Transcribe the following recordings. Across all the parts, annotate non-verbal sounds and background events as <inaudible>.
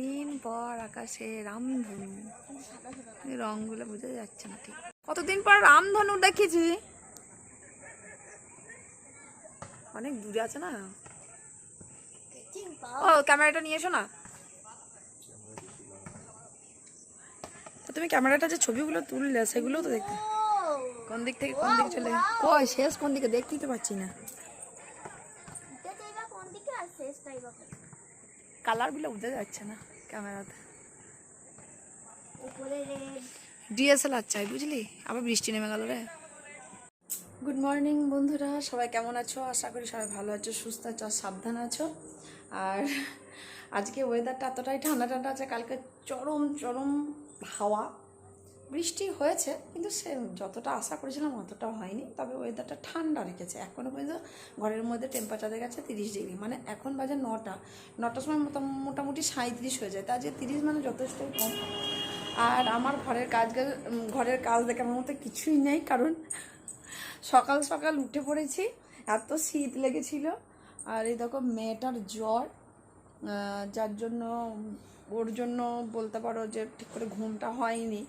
কতদিন পর আকাশে রামধনু। এই রংগুলো বোঝা যাচ্ছে না ঠিক। কতদিন পর রামধনু দেখেছি? অনেক দূরে আছে না? ও ক্যামেরাটা নিয়ে এসো না। তুমি ক্যামেরাটা যে ছবিগুলো তুললে সেগুলো তো দেখতে। কোন দিক থেকে কোন দিকে চলে কই শেষ কোন দিকে? দেখতেই তো পাচ্ছি না। কোন দিকে আর শেষটাই? কালারগুলো বোঝা যাচ্ছে না ক্যামেরাতে। উপরে রেড। ডিএসএলআর চাই বুঝলি? আবার বৃষ্টি নেমে গেল রে। গুড মর্নিং বন্ধুরা। সবাই কেমন আছো? আশা করি সবাই ভালো আছো সুস্থ আছো আর সাবধান আছো। আর আজকে ওয়েদারটা এতটাই ঠান্ডা ঠান্ডা আছে কালকে চরম চরম হাওয়া। বৃষ্টি হয়েছে, কিন্তু সে যতটা আশা করেছিলাম অতটা হয়নি। তবে ওয়েদারটা ঠান্ডা রেখেছে। এখনও পর্যন্ত ঘরের মধ্যে টেম্পারেচার দেখা গেছে তিরিশ ডিগ্রি মানে এখন বাজে নটা। নটার সময় মোটা- মোটামুটি সাঁত্রিশ হয়ে যায়। তা যে তিরিশ মানে যথেষ্টই কম। আর আমার ঘরের কাজ ঘরের কাজ দেখার মতো কিছুই নেই, কারণ সকাল সকাল উঠে পড়েছি, এত শীত লেগেছিল। আর এই দেখো মেয়েটার জ্বর যার জন্য ওর জন্য বলতে পারো যে ঠিক করে ঘুমটা হয়নি,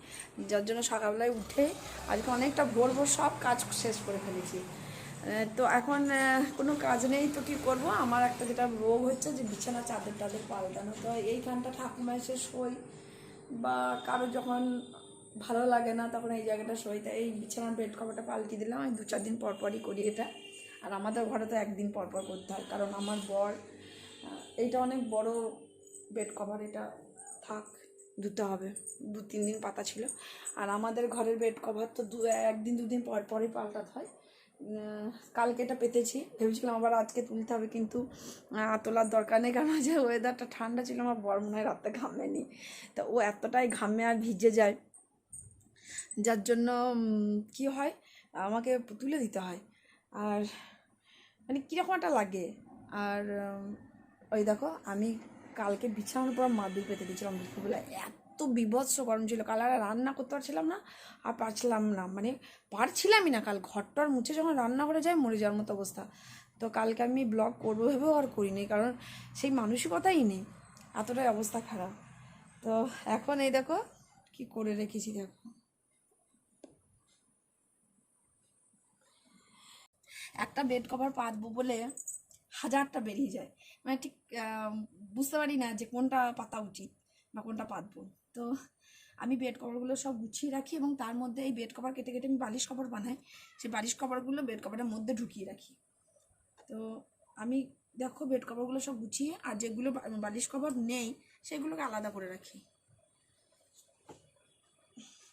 যার জন্য সকালবেলায় উঠে আজকে অনেকটা ভোর ভোর সব কাজ শেষ করে ফেলেছি। তো এখন কোনো কাজ নেই তো কী করব? আমার একটা যেটা রোগ হচ্ছে যে বিছানা চাদর টাদের পাল্টানো। তো এইখানটা ঠাকুমা এসে শোই বা কারও যখন ভালো লাগে না তখন এই জায়গাটা শোই তাই এই বিছানার বেড কভারটা পাল্টে দিলাম। আমি দু চার দিন পর পরই করি এটা। আর আমাদের ঘরে তো একদিন পর পর করতে হয়, কারণ আমার বর এইটা অনেক বড় বেড কভার এটা থাক, ধুতে হবে। দু, তিন দিন পাতা ছিল। আর আমাদের ঘরের বেড কভার তো দু, একদিন, দুদিন পর, পরই পাল্টাতে হয়। কালকে এটা পেতেছি। ভেবেছিলাম আবার আজকে তুলতে হবে, কিন্তু তোলার দরকার নেই, কারণ যে ওয়েদারটা ঠান্ডা ছিল, আমার বর মনে হয় রাতে ঘামেনি তা ও এতটাই ঘামে আর ভিজে যায়। যার জন্য কি হয়, আমাকে তুলে দিতে হয়। আর মানে কীরকম একটা লাগে। আর ওই দেখো, আমি কালকে বিছানার পর মাদুর পেতে দিয়েছিলাম দুপুরবেলা এত বিভৎস গরম ছিল, কাল আর রান্না করতে পারছিলাম না আর পারছিলাম না। মানে পারছিলামই না, কাল ঘরটার মুছে যখন রান্না করে যায় মরে যাওয়ার মতো অবস্থা। তো কালকে আমি ব্লগ করব ভেবেও আর করিনি, কারণ সেই মানসিকতাই নেই। এতটাই অবস্থা খারাপ। তো এখন এই দেখো কি করে রেখেছি দেখো। একটা বেড কভার পাতবো বলে হাজারটা বেরিয়ে যায়। মানে ঠিক বুঝতে পারি না যে কোনটা পাতা উচিত বা কোনটা পাতবো। তো আমি বেড কভারগুলো সব গুছিয়ে রাখি এবং তার মধ্যে এই বেড কভার কেটে কেটে আমি বালিশ কভার বানাই। সেই বালিশ কভারগুলো বেড কভারের মধ্যে ঢুকিয়ে রাখি। তো আমি দেখো বেড কভারগুলো সব গুছিয়ে আর যেগুলো বালিশ কভার নেই সেগুলোকে আলাদা করে রাখি।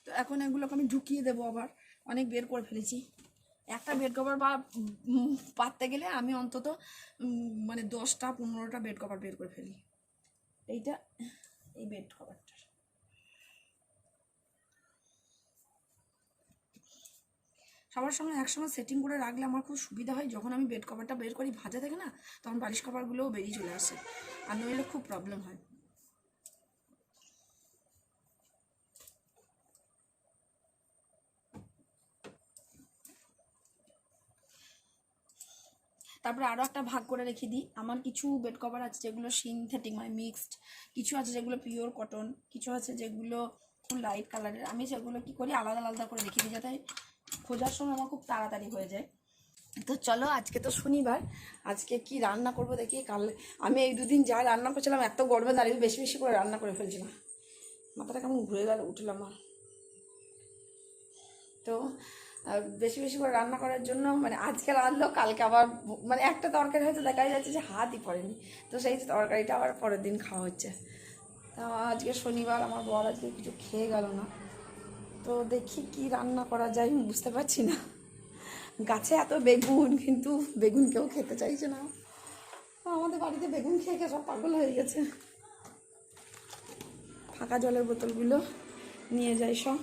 তো এখন এগুলোকে আমি ঢুকিয়ে দেবো আবার। অনেক বের করে ফেলেছি। একটা বেড কভার বা পাততে গেলে আমি অন্তত মানে দশটা পনেরোটা বেড কভার বের করে ফেলি। এইটা, এই বেড কভারটা সবার সঙ্গে একসঙ্গে সেটিং করে রাখলে আমার খুব সুবিধা হয়। যখন আমি বেড কভারটা বের করি ভাজা থাকে না, তখন বালিশ কভারগুলোও বেরিয়ে চলে আসে। আর নইলে খুব প্রবলেম হয়। তারপরে আরও একটা ভাগ করে রেখে দিই। আমার কিছু বেড কভার আছে যেগুলো সিনথেটিক মানে মিক্সড কিছু আছে যেগুলো পিওর কটন কিছু আছে যেগুলো লাইট কালারের আমি সেগুলো কি করি, আলাদা আলাদা করে রেখে দিই যাতে খোঁজার সময় আমার খুব তাড়াতাড়ি হয়ে যায়। তো চলো, আজকে তো শনিবার, আজকে কি রান্না করব দেখি, কাল আমি এই দুদিন যা রান্না করছিলাম, এত গরমে দাঁড়িয়ে বেশি বেশি করে রান্না করে ফেলছিলাম। মাথাটা কেমন ঘুরে গেল, উঠলাম তো বেশি বেশি করে রান্না করার জন্য মানে আজকে রান্নলো কালকে আবার মানে একটা তরকারি হয়তো দেখা যাচ্ছে যে হাতই পড়েনি। তো সেই তরকারিটা আবার পরের দিন খাওয়া হচ্ছে। আজকে শনিবার, আমার বর আজকে কিছু খেয়ে গেল না। তো দেখি কি রান্না করা যায়, আমি বুঝতে পারছি না। গাছে এত বেগুন, কিন্তু বেগুন কেউ খেতে চাইছে না। আমাদের বাড়িতে বেগুন খেয়ে খেয়ে সব পাগল হয়ে গেছে। ফাঁকা জলের বোতলগুলো নিয়ে যাই সব।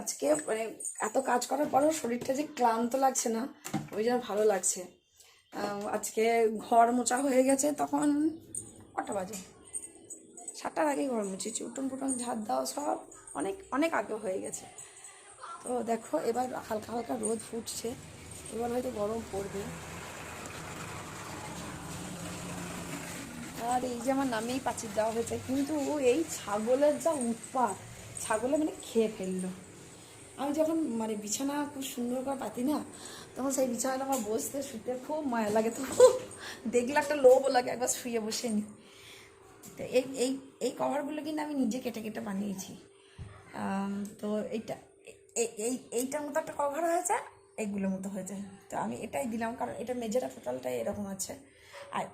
আজকে মানে এত কাজ করার পরেও শরীরটা যে ক্লান্ত লাগছে না, ওই জন্য ভালো লাগছে। আজকে ঘর মোচা হয়ে গেছে, তখন কটা বাজে? সাতটার আগেই ঘর মুছেছি, উঠোন ফুটন ঝাড় দেওয়া সব অনেক অনেক আগে হয়ে গেছে। তো দেখো, এবার হালকা হালকা রোদ ফুটছে, এবার হয়তো গরম পড়বে। আর এই যে আমার নামেই পাঁচির দেওয়া হয়েছে, কিন্তু এই ছাগলের যা উৎপাত, ছাগলে মানে খেয়ে ফেলল। আমি যখন মানে বিছানা খুব সুন্দর করে পাতি না, তখন সেই বিছানাটা আমার বসতে শুতে খুব মায়া লাগে, তো দেখলে একটা লোভও লাগে একবার শুয়ে বসে নি। তো এই এই এই কভারগুলো কিন্তু আমি নিজে কেটে কেটে বানিয়েছি। তো এইটা, এই- এই, এইটার মতো একটা কভার হয়েছে এইগুলোর মতো হয়েছে। তো আমি এটাই দিলাম, কারণ এটা মেঝেটা টোটালটাই এরকম আছে। আর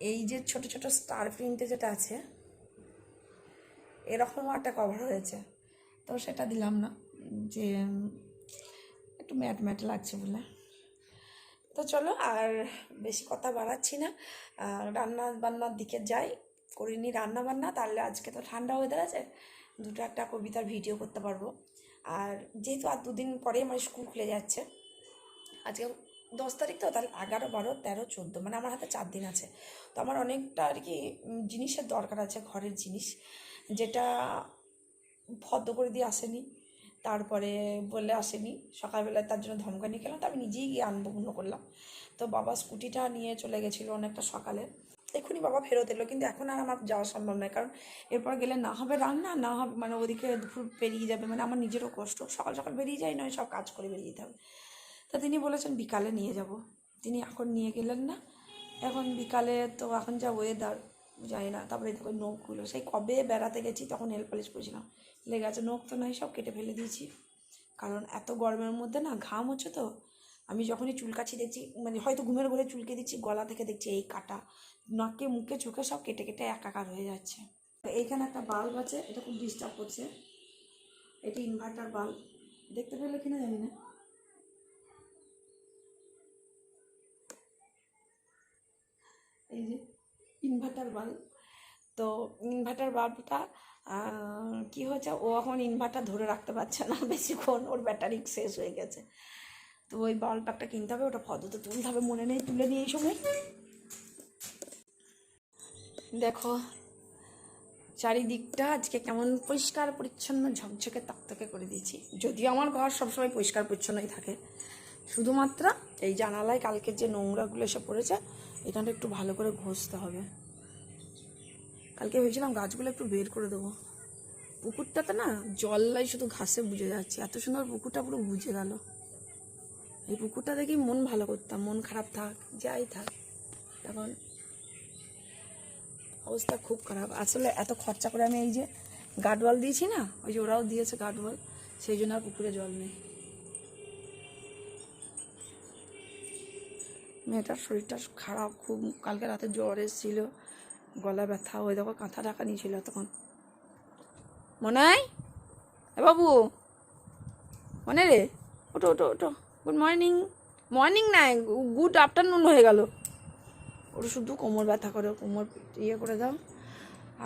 এই যে ছোট ছোট স্টার প্রিন্টে যেটা আছে, এরকমও একটা কভার হয়েছে। তো সেটা দিলাম না। যে একটু ম্যাট ম্যাট লাগছে বলে। তো চলো আর বেশি কথা বাড়াচ্ছি না। রান্না বান্নার দিকে যাই। করিনি রান্না বান্না, তাহলে আজকে তো ঠান্ডা ওয়েদার আছে। দুটো একটা কবিতার ভিডিও করতে পারব। আর যেহেতু আর দুদিন পরে আমার স্কুল খুলে যাচ্ছে, আজকে দশ তারিখ তো, তাহলে এগারো, বারো, তেরো, চোদ্দ মানে আমার হাতে চার দিন আছে। তো আমার অনেকটা আর কি জিনিসের দরকার আছে, ঘরের জিনিস। যেটা ফদ্দ করে দিয়ে আসেনি। তারপরে বলে আসেনি। সকালবেলায় তার জন্য ধমকানি খেলাম, তো আমি নিজেই গিয়ে আনব পূর্ণ করলাম। তো বাবা স্কুটিটা নিয়ে চলে গেছিল অনেকটা সকালে। এক্ষুনি বাবা ফেরত এলো, কিন্তু এখন আর আমার যাওয়া সম্ভব নয়, কারণ এরপর গেলে না হবে রান্না, না হবে মানে ওদিকে দুপুর পেরিয়ে যাবে মানে আমার নিজেরও কষ্ট। সকাল সকাল বেরিয়ে যাই, নয় সব কাজ করে বেরিয়ে যেতে হবে। তা তিনি বলেছেন, বিকালে নিয়ে যাব। তিনি এখন নিয়ে গেলেন না। এখন বিকালে তো এখন যা ওয়েদার জানি না, তারপরে দেখো নখগুলো। সেই কবে বেড়াতে গেছি তখন নেল পালিশ করেছিলাম লেগে আছে, নখ তো নাই সব কেটে ফেলে দিয়েছি। কারণ এত গরমের মধ্যে না ঘাম হচ্ছে তো। আমি যখনই চুলকাছি দেখছি মানে হয়তো ঘুমের ঘরে চুলকে দিচ্ছি গলা থেকে দেখছি এই কাটা। নাকে, মুখে, চোখে সব কেটে কেটে একাকার হয়ে যাচ্ছে। এইখানে একটা বাল্ব আছে, এটা খুব ডিস্টার্ব করছে। এটি ইনভার্টার বাল্ব। দেখতে পেলে কিনা জানি না। এই যে ইনভার্টার বাল্ব। তো ইনভার্টার বাল্বটা কি হয়েছে? ও এখন ইনভার্টার ধরে রাখতে পারছে না। <laughs> বেশিক্ষণ ওর ব্যাটারি শেষ হয়ে গেছে। তো ওই বাল্ব একটা কিনতে হবে, ওটা ফটো তো তুলতে হবে, মনে নেই, তুলে নিয়ে এই সময়। দেখো, চারিদিকটা আজকে কেমন পরিষ্কার, পরিচ্ছন্ন, ঝকঝকে, তকতকে করে দিয়েছি। যদিও আমার ঘর সবসময় পরিষ্কার, পরিচ্ছন্নই থাকে। শুধুমাত্র এই জানালায় কালকের যে নোংরাগুলো এসে পড়েছে, এখানটা একটু ভালো করে ঘষতে হবে। কালকে ভেবেছিলাম গাছগুলো একটু বের করে দেবো। পুকুরটাতে না জললাই শুধু ঘাসে বুঝে যাচ্ছে। এত সুন্দর পুকুরটা পুরো বুঝে গেল। এই পুকুরটা দেখি মন ভালো করতাম, মন খারাপ থাক, যাই থাক। এখন অবস্থা খুব খারাপ। আসলে এত খরচা করে আমি এই যে গার্ডওয়াল দিয়েছি না, ওই যে ওরাও দিয়েছে গার্ডওয়াল সেই জন্য আর পুকুরে জল নেই। মেয়েটার শরীরটা খারাপ, খুব কালকে রাতে জ্বর এসেছিল। গলা ব্যথা ওই দেখো কাঁথা ঢাকা নিয়েছিল তখন মনে হয় বাবু। মনে রে? ওটো ওটো ওটো গুড মর্নিং। মর্নিং না গুড আফটারনুন হয়ে গেল। ওর শুধু কোমর ব্যথা করে, কোমর ইয়ে করে দাও।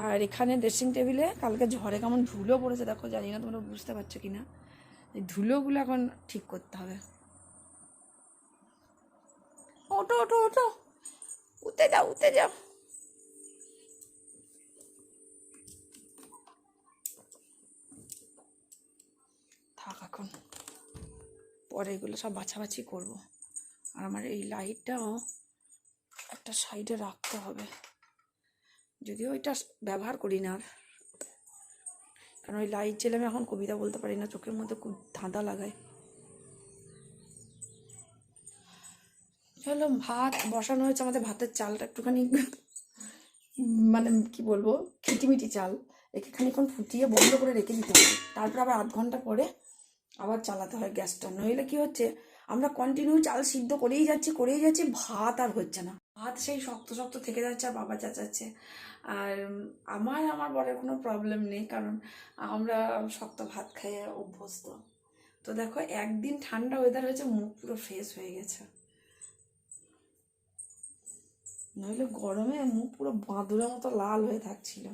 আর এখানে ড্রেসিং টেবিলে কালকে ঝড়ে কেমন ধুলো পড়েছে, দেখো, জানি না তোমরা বুঝতে পারছ কি না এই ধুলোগুলো এখন ঠিক করতে হবে। ওটো ওটো ওটো উঠতে যাও উঠতে যাও। পরে এগুলো সব বাছাবাছি করব। আর আমার এই লাইটটাও একটা সাইডে রাখতে হবে। যদিও এটা ব্যবহার করি না আর। কারণ ওই লাইট জ্বেলে আমি এখন কবিতা বলতে পারি না, চোখের মধ্যে খুব ধাঁধা লাগায়। চলো ভাত বসানো হয়েছে, আমাদের ভাতের চালটা একটুখানি মানে কি বলব, খিটিমিটি চাল। একে খানিক্ষণ ফুটিয়ে বন্ধ করে রেখে দিতে হবে। তারপর আবার আধ ঘণ্টা পরে আবার চালাতে হয় গ্যাসটা। নইলে কি হচ্ছে, আমরা কন্টিনিউ চাল সিদ্ধ করেই যাচ্ছি করেই যাচ্ছি, ভাত আর হচ্ছে না। ভাত সেই শক্ত শক্ত থেকে যাচ্ছে আর বাবা চাচাচ্ছে। আর আমার আমার বরের কোনো প্রবলেম নেই, কারণ আমরা শক্ত ভাত খাইয়ে অভ্যস্ত। তো দেখো, একদিন ঠান্ডা ওয়েদার হয়েছে, মুখ পুরো ফ্রেশ হয়ে গেছে। নইলে গরমে মুখ পুরো বাঁদুরের মতো লাল হয়ে থাকছিল।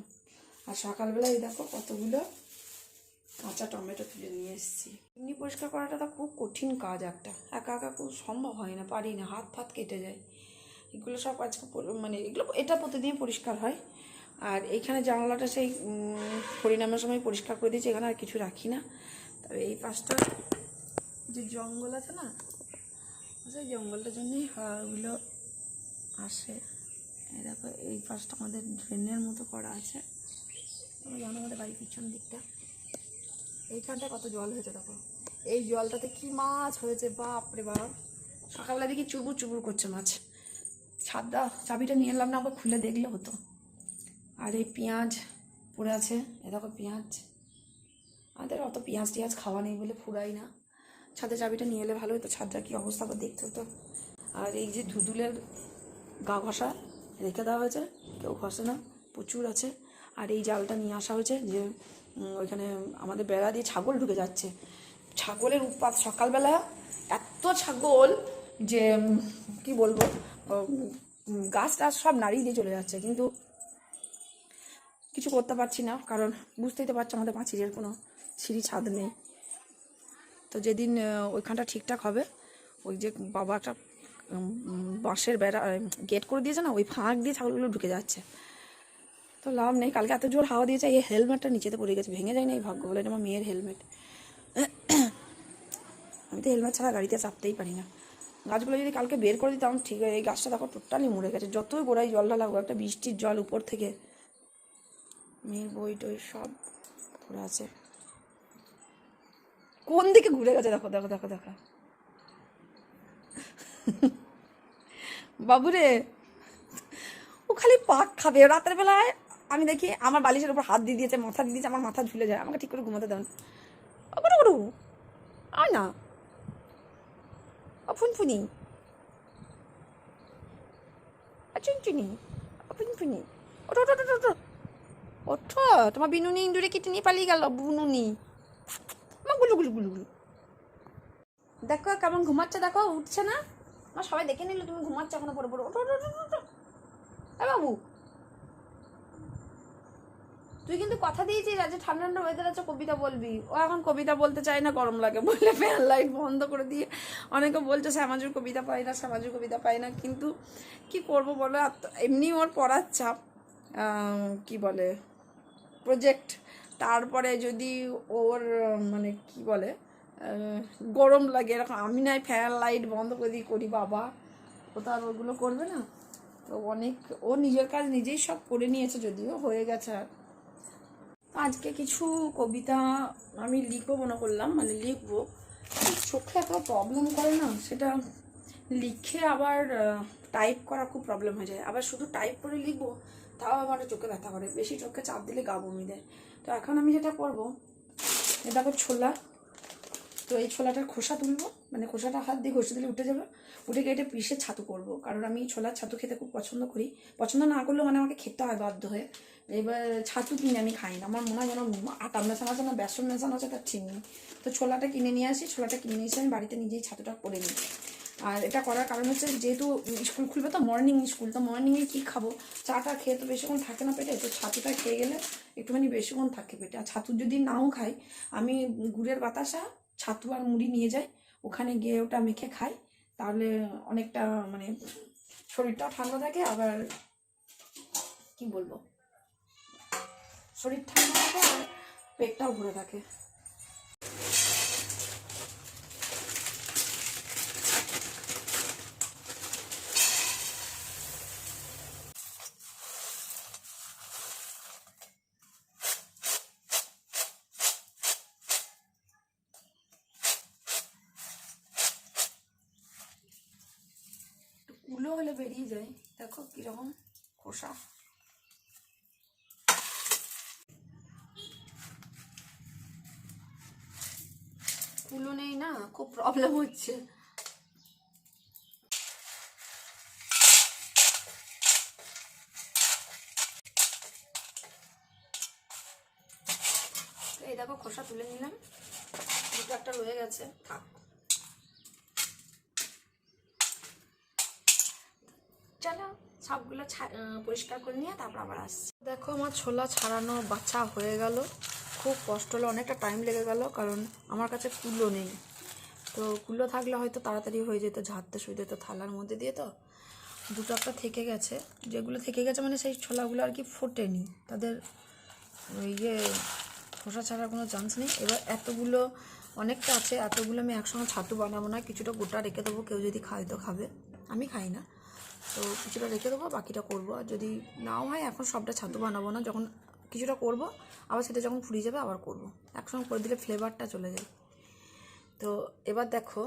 আর সকালবেলায় দেখো কতগুলো কাঁচা টমেটো তুলে নিয়ে এসেছি। এমনি পরিষ্কার করাটা তো খুব কঠিন কাজ একটা। একা একা খুব সম্ভব হয় না, পারি না, হাত ফাত কেটে যায়। এগুলো সব আজকে মানে এগুলো এটা প্রতিদিন পরিষ্কার হয়। আর এইখানে জানলাটা সেই পরিণামের সময় পরিষ্কার করে দিয়েছি, এখানে আর কিছু রাখি না। তবে এই পাশটা যে জঙ্গল আছে না, সেই জঙ্গলটার জন্যই ওগুলো আসে। দেখো, এই পাশটা আমাদের ড্রেনের মতো করা আছে। জানো আমাদের বাড়ির পিছন দিকটা। এইখানটায় কত জল হয়েছে দেখো। এই জলটাতে কি মাছ হয়েছে, বাপ রে বাপ। সকালবেলা দেখি চুবুর চুবুর করছে মাছ। ছাদটা চাবিটা নিয়ে এলাম না, আবার খুলে দেখলে হতো। আর এই পেঁয়াজ পড়ে আছে, এ দেখো পেঁয়াজ। আমাদের অত পেঁয়াজ টিয়াজ খাওয়া নেই বলে ফুরাই না। ছাদে চাবিটা নিয়ে এলে ভালো হতো, ছাদটা কী অবস্থা আবার দেখতে হতো। আর এই যে ধুদুলের গা ঘষা রেখে দেওয়া হয়েছে, কেউ ঘষে না, প্রচুর আছে। আর এই জালটা নিয়ে আসা হয়েছে যে ওইখানে আমাদের বেড়া দিয়ে ছাগল ঢুকে যাচ্ছে। ছাগলের উৎপাত সকালবেলা এত ছাগল যে কি বলব গাছ টাছ সব নাড়িয়ে দিয়ে চলে যাচ্ছে। কিন্তু কিছু করতে পারছি না, কারণ বুঝতেই তো পারছ আমাদের পাঁচিরের কোনো সিঁড়ি ছাদ নেই। তো যেদিন ওইখানটা ঠিকঠাক হবে, ওই যে বাবা একটা বাঁশের বেড়া গেট করে দিয়েছে না, ওই ফাঁক দিয়ে ছাগলগুলো ঢুকে যাচ্ছে। তো লাভ নেই। কালকে এত জোর হাওয়া দিয়েছে, এই হেলমেটটা নিচেতে পড়ে গেছে, ভেঙে যায় না এই ভাগ্য বলে আমার মেয়ের হেলমেট। আমি তো হেলমেট ছাড়া গাড়িতে চাপতেই পারি না। গাছগুলো যদি কালকে বের করে দিতাম, ঠিক এই গাছটা দেখো টোটালি মরে গেছে। যতই গোড়ায় জলটা লাগবে একটা বৃষ্টির জল উপর থেকে মেয়ের বই টই সব পড়ে আছে। কোন দিকে ঘুরে গেছে? দেখো দেখো দেখো দেখো। বাবুরে, ও খালি পাক খাবে। রাতের বেলায় আমি দেখি আমার বালিশের উপর হাত দিয়ে দিয়েছে মাথা দিয়ে দিয়েছে আমার মাথা ঝুলে যায়। আমাকে ঠিক করে ঘুমাতে দেন গুরু গুরু আয় না। ফুনফুনি। চুনচুনি। ফুনফুনি। ওঠো ওঠো ওঠো ওঠো। ওঠো তোমার বিনুনি ইন্দুরে কেটে নিয়ে পালিয়ে গেল বুনুনি। মা গুলু গুলু গুলু গুলু। দেখো কেমন ঘুমাচ্ছে দেখো উঠছে না? আমার সবাই দেখে নিল তুমি ঘুমাচ্ছ এখনও পরে পরে ওঠো ওঠো ওঠো, বাবু। তুই কিন্তু কথা দিয়েছিস আজ ঠান্ডা ঠান্ডা ওয়েদার আছে, কবিতা বলবি। ও এখন কবিতা বলতে চায় না, গরম লাগে বলে ফ্যান লাইট বন্ধ করে দিয়ে। অনেকে বলছে, শ্যামাজুর কবিতা পাই না, শ্যামাজুর কবিতা পাই না, কিন্তু কি করব বলো? এমনি ওর পড়ার চাপ কি বলে প্রজেক্ট তারপরে যদি ওর মানে কি বলে গরম লাগে, এরকম আমি নাই ফ্যান লাইট বন্ধ করে দিই করি বাবা। ও তো আর ওগুলো করবে না। তো অনেক, ও নিজের কাজ নিজেই সব করে নিয়েছে যদিও, হয়ে গেছে আর। আজকে কিছু কবিতা আমি লিখব মনে করলাম মানে লিখব। চোখে এত প্রবলেম করে না, সেটা লিখে আবার টাইপ করা খুব প্রবলেম হয়ে যায়। আবার শুধু টাইপ করে লিখব, তাও আমার চোখে ব্যথা করে। বেশি চোখে চাপ দিলে গা বমি দেয়। তো এখন আমি যেটা করব এটা দেখো ছোলা। তো এই ছোলাটার খোসা তুলবো মানে খোসাটা হাত দিয়ে ঘষে দিলে উঠে যাবে। উঠে গিয়ে এটা পিষে ছাতু করব। কারণ আমি ছোলার ছাতু খেতে খুব পছন্দ করি। পছন্দ না করলেও মানে আমাকে খেতে হয় বাধ্য হয়ে। এবার ছাতু কিনে আমি খাই না। আমার মনে হয় যেন আটা মেশানো আছে না, বেসন মেশানো আছে, তার নেই তো ছোলাটা কিনে নিয়ে আসি। ছোলাটা কিনে নিয়ে এসে আমি বাড়িতে নিজেই ছাতুটা করে নিই। আর এটা করার কারণ হচ্ছে যেহেতু স্কুল খুলবে তো মর্নিং স্কুল তো মর্নিংয়ে কী খাব? চাটা খেয়ে তো বেশিক্ষণ থাকে না পেটে। তো ছাতুটা খেয়ে গেলে একটুখানি বেশিক্ষণ থাকে পেটে। আর ছাতু যদি নাও খাই, আমি গুড়ের বাতাসা ছাতু আর মুড়ি নিয়ে যায়, ওখানে গিয়ে ওটা মেখে খায়। তাহলে অনেকটা মানে শরীরটাও ঠান্ডা থাকে, আবার কি বলব? শরীর ঠান্ডা থাকে আর পেটটাও ভরে থাকে একটু কুলো হলে বেরিয়ে যায় দেখো কীরকম খোসা কুলো নেই না খুব প্রবলেম হচ্ছে এই দেখো খোসা তুলে নিলাম দুটো একটা রয়ে গেছে থাক চলো সবগুলো পরিষ্কার করে নিয়ে তারপর আবার আসছি। দেখো আমার ছোলা ছাড়ানো বাচ্চা হয়ে গেল। খুব কষ্ট হলো, অনেকটা টাইম লেগে গেল, কারণ আমার কাছে কুলো নেই। তো কুলো থাকলে হয়তো তাড়াতাড়ি হয়ে যেত, ঝাড়তে সুবিধা হতো থালার মধ্যে দিয়ে তো। দুটো একটা থেকে গেছে। যেগুলো থেকে গেছে মানে সেই ছোলাগুলো আর কি ফোটেনি। তাদের ইয়ে খোসা ছাড়ার কোনো চান্স নেই। এবার এতগুলো, অনেকটা আছে, এতগুলো আমি একসঙ্গে ছাতু বানাবো না। কিছুটা গোটা রেখে দেবো, কেউ যদি খায় তো খাবে। আমি খাই না। তো কিছুটা রেখে দেবো, বাকিটা করব। আর যদি নাও হয়, এখন সবটা ছাতু বানাবো না। যখন কিছুটা করব, আবার সেটা যখন ফুরিয়ে যাবে, আবার করব। একসঙ্গে করে দিলে ফ্লেভারটা চলে যায়। তো এবার দেখো,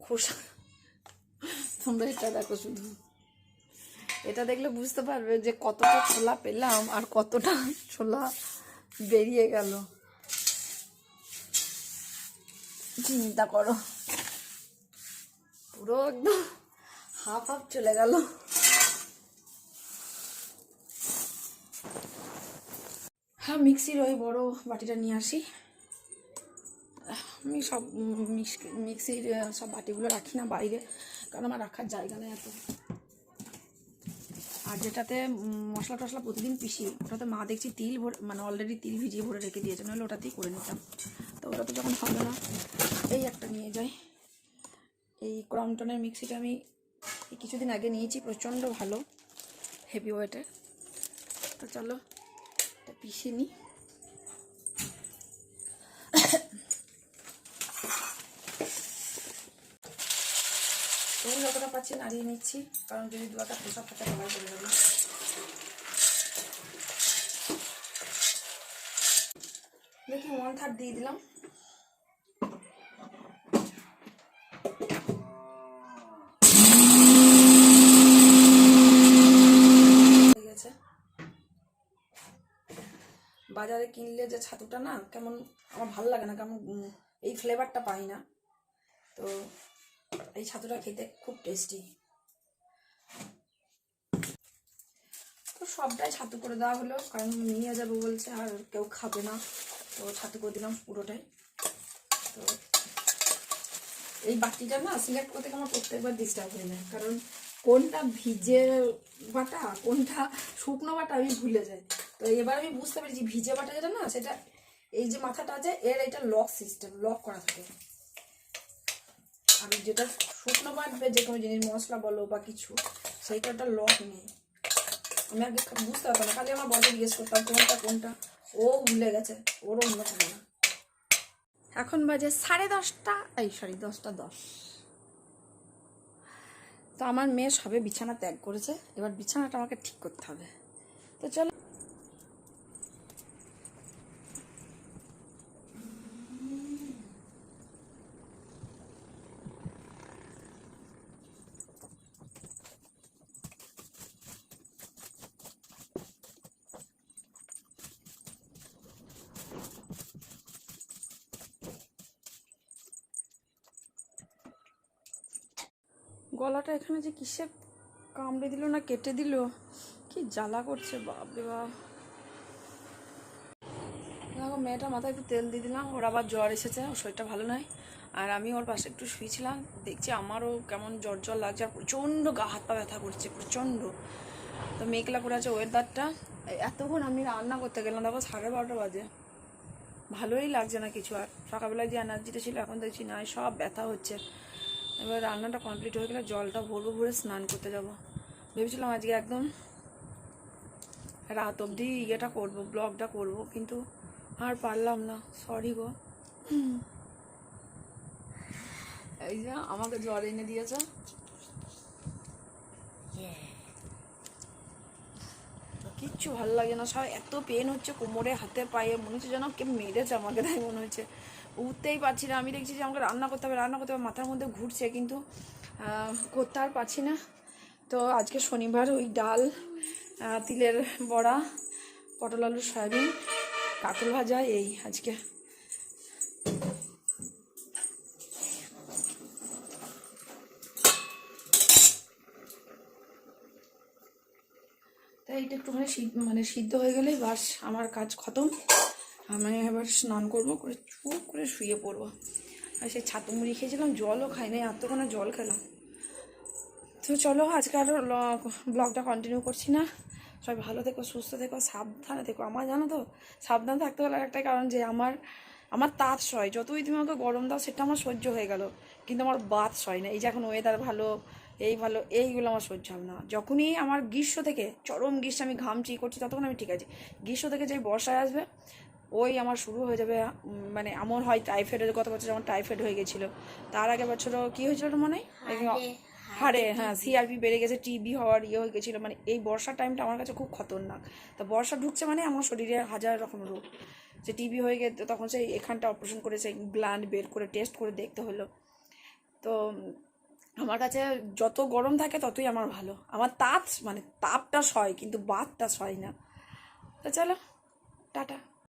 খোসা তোমরা এটা দেখো শুধু। এটা দেখলে বুঝতে পারবে যে কতটা ছোলা পেলাম আর কতটা ছোলা বেরিয়ে গেল। চিন্তা করো। পুরো একদম হাফ হাফ চলে গেল। হ্যাঁ মিক্সির ওই বড় বাটিটা নিয়ে আসি। আমি সব মিক্স- মিক্সির সব বাটিগুলো রাখি না বাইরে, কারণ আমার রাখার জায়গা নেই এত। আর যেটাতে মশলা টশলা প্রতিদিন পিসি ওটাতে মা দেখছি তিল ভরে মানে অলরেডি তিল ভিজিয়ে ভরে রেখে দিয়েছে, নাহলে ওটাতেই করে নিতাম। তো ওটা তো যখন হবে না, এই একটা নিয়ে যাই। এই ক্রমটনের মিক্সিটা আমি কিছুদিন আগে নিয়েছি, প্রচণ্ড ভালো হেভি ওয়েটের তো চলো, এটা পিষে নিই তবু যতটা পাচ্ছি নাড়িয়ে নিচ্ছি, কারণ যদি দু একটা খোসা থাকে ভালো করে যাবে দেখি ওয়ান থার্ড দিয়ে দিলাম হয়ে গেছে বাজারে কিনলে যে ছাতুটা না, কেমন আমার ভালো লাগে না, কেমন এই ফ্লেভারটা পাই না। তো এই ছাতুটা খেতে খুব টেস্টি তো সবটাই ছাতু করে দেওয়া হলো, কারণ নিয়ে যাব বলছে আর কেউ খাবে না। তো ছাতু করে দিলাম পুরোটাই। তো এই বাটিটা না সিলেক্ট করতে আমার প্রত্যেকবার ডিস্টার্ব হয়ে যায়, কারণ কোনটা ভিজে বাটা, কোনটা শুকনো বাটা আমি ভুলে যাই। তো এবার আমি বুঝতে পেরেছি ভিজে বাটা যেটা না, সেটা এই যে মাথাটা আছে, এর এটা লক সিস্টেম লক করা থাকে। আমি যেটা শুকনো বাটবে যে কোনো জিনিস, মশলা বলো বা কিছু সেইটা একটা লক নেই। আমি আগে বুঝতে পারতাম না, খালি আমার বড় জিজ্ঞেস করতাম কোনটা কোনটা? ও ভুলে গেছে, ওরও অন্য থাকে না। এখন বাজে সাড়ে দশটা, এই সরি দশটা দশ। তো আমার মেয়ে সবে বিছানা ত্যাগ করেছে, এবার বিছানাটা আমাকে ঠিক করতে হবে। তো চলো গলাটা এখানে যে কিসে কামড়ে দিল না কেটে দিল? কি জ্বালা করছে, বাপরে বাপ। দেখো, মেয়েটা মাথায় একটু তেল দিয়ে দিলাম, ওর আবার জ্বর এসেছে, ওর শরীরটা ভালো নয়। আর আমি ওর পাশে একটু শুয়েছিলাম, দেখছি আমারও কেমন জ্বর জ্বর লাগছে, আর প্রচণ্ড গা হাত পা ব্যথা করছে, প্রচণ্ড। তো মেঘলা করে আছে ওয়েদারটা। এতক্ষণ আমি রান্না করতে গেলাম, দেখো, সাড়ে বারোটা বাজে। ভালোই লাগছে না কিছু, আর সকালবেলায় যে এনার্জিটা ছিল, এখন দেখছি না, সব ব্যথা হচ্ছে। এবার রান্নাটা কমপ্লিট হয়ে গেলে জলটা ভরবো, ভরে স্নান করতে যাব। ভেবেছিলাম আজকে একদম রাত অবধি ইয়েটা করব, ব্লগটা করব, কিন্তু আর পারলাম না। সরি গো। এই যে আমাকে জ্বর এনে দিয়েছে। কিচ্ছু ভালো লাগে না সব এত পেন হচ্ছে, কোমরে, হাতে, পায়ে, মনে হচ্ছে যেন কে মেরেছে আমাকে, তাই মনে হচ্ছে। উঠতেই পারছি না। আমি দেখছি যে আমাকে রান্না করতে হবে, রান্না করতে হবে, মাথার মধ্যে ঘুরছে কিন্তু করতে আর পারছি না। তো আজকে শনিবার ওই ডাল তিলের বড়া, পটল আলু সয়াবিন কাকুল ভাজা, এই আজকে। তাই এটা একটুখানি মানে সিদ্ধ হয়ে গেলেই বাস, আমার কাজ খতম। আমি এবার স্নান করব, করে চুপ করে শুয়ে পড়ব। আর সেই ছাতু মুড়ি খেয়েছিলাম, জলও খাই নাই এতক্ষণে জল খেলাম। তো চলো আজকে আর ব্লগটা কন্টিনিউ করছি না। সবাই ভালো থেকো, সুস্থ থেকো, সাবধানে থেকো। আমার জানো তো, সাবধান থাকতে হলে একটাই কারণ যে আমার আমার তাঁত সয়। যতই তুমি আমাকে গরম দাও, সেটা আমার সহ্য হয়ে গেল। কিন্তু আমার বাত সয় না। এই যে এখন ওয়েদার ভালো, এই ভালো, এইগুলো আমার সহ্য হবে না। যখনই আমার গ্রীষ্ম থেকে, চরম গ্রীষ্ম আমি ঘামছি করছি, ততক্ষণ আমি ঠিক আছি। গ্রীষ্ম থেকে যেই বর্ষায় আসবে ওই আমার শুরু হয়ে যাবে মানে এমন হয় টাইফয়েডের গত বছর যেমন টাইফয়েড হয়ে গেছিল। তার আগে বছরও কী হয়েছিল মনে? হয় হাড়ে হ্যাঁ সিআরপি বেড়ে গেছে টিবি হওয়ার ইয়ে হয়ে গেছিল। মানে এই বর্ষার টাইমটা আমার কাছে খুব খতরনাক। তো বর্ষা ঢুকছে মানে আমার শরীরে হাজার রকম রোগ। যে টিবি হয়ে গেছে তখন সেই এখানটা অপারেশন করে সেই ব্লাড বের করে টেস্ট করে দেখতে হলো। তো আমার কাছে যত গরম থাকে ততই আমার ভালো। আমার তাপ মানে তাপটা সয় কিন্তু বাতটা সয় না। তো চলো টাটা।